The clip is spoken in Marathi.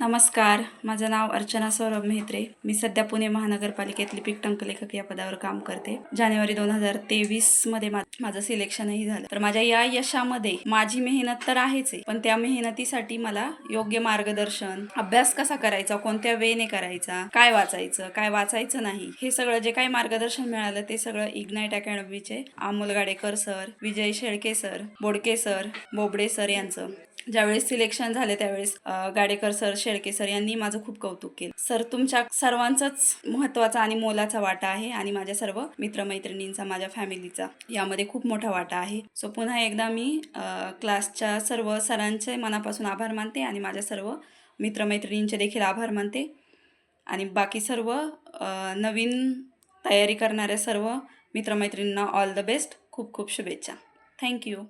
नमस्कार माझं नाव अर्चना सौरभ मेहत्रे. मी सध्या पुणे महानगरपालिकेत लिपिक टंकलेखक या पदावर काम करते. जानेवारी दोन हजार तेवीसमध्ये माझं सिलेक्शनही झालं. तर माझ्या या यशामध्ये माझी मेहनत तर आहेच आहे पण त्या मेहनतीसाठी मला योग्य मार्गदर्शन अभ्यास कसा करायचा कोणत्या वेने करायचा काय वाचायचं काय वाचायचं नाही हे सगळं जे काही मार्गदर्शन मिळालं ते सगळं ignite अकॅडमीचे Amol Gadekar sir Vijay Shelke sir Bodke sir Bobde sir यांचं. ज्यावेळेस सिलेक्शन झाले त्यावेळेस गाडेकर सर शेळके सर यांनी माझं खूप कौतुक केलं. सर तुमच्या सर्वांचाच महत्त्वाचा आणि मोलाचा वाटा आहे आणि माझ्या सर्व मित्रमैत्रिणींचा माझ्या फॅमिलीचा यामध्ये खूप मोठा वाटा आहे. सो पुन्हा एकदा मी क्लासच्या सर्व सरांचे मनापासून आभार मानते आणि माझ्या सर्व मित्रमैत्रिणींचे देखील आभार मानते. आणि बाकी सर्व नवीन तयारी करणाऱ्या सर्व मित्रमैत्रिणींना ऑल द बेस्ट. खूप खूप शुभेच्छा. थँक्यू